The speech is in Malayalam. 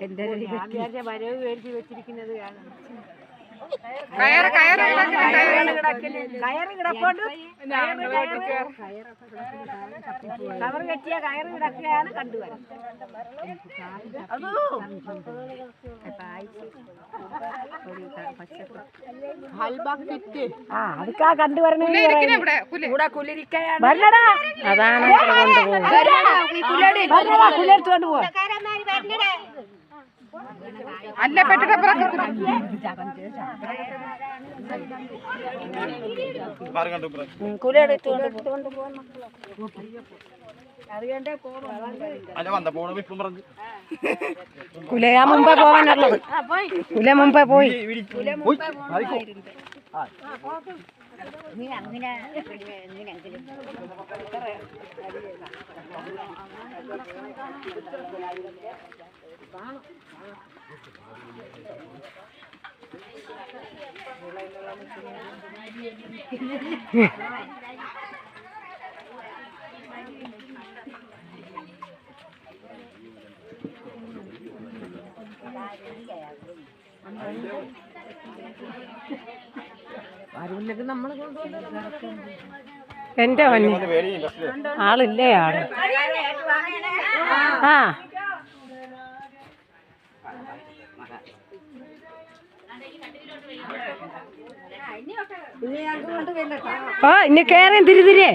എന്റെ വരവ് മേടിച്ച് വെച്ചിരിക്കുന്നത് കാണാം. കയറ് കയറ് കയറ് കിടപ്പുണ്ട്. കവർ കെട്ടിയ കയറ് കിടക്കുകയാണ് കണ്ടുവരാം ആ അതൊക്കെ കണ്ടുവരണേ ഇവിടെ? കുലിരിക്കയാണ് അതാണ് കൊണ്ടുപോകുന്നത് പോവാ അല്ല കുലയാ മുമ്പേ പോവാനുള്ളത്. കുല മുമ്പേ പോയി. നീ അങ്ങനെ കുലയാ എന്റെ വന്നി ആളില്ലേ ആൾ? ആ. ഓ ഇനി കേറി തിരിതിരിയേ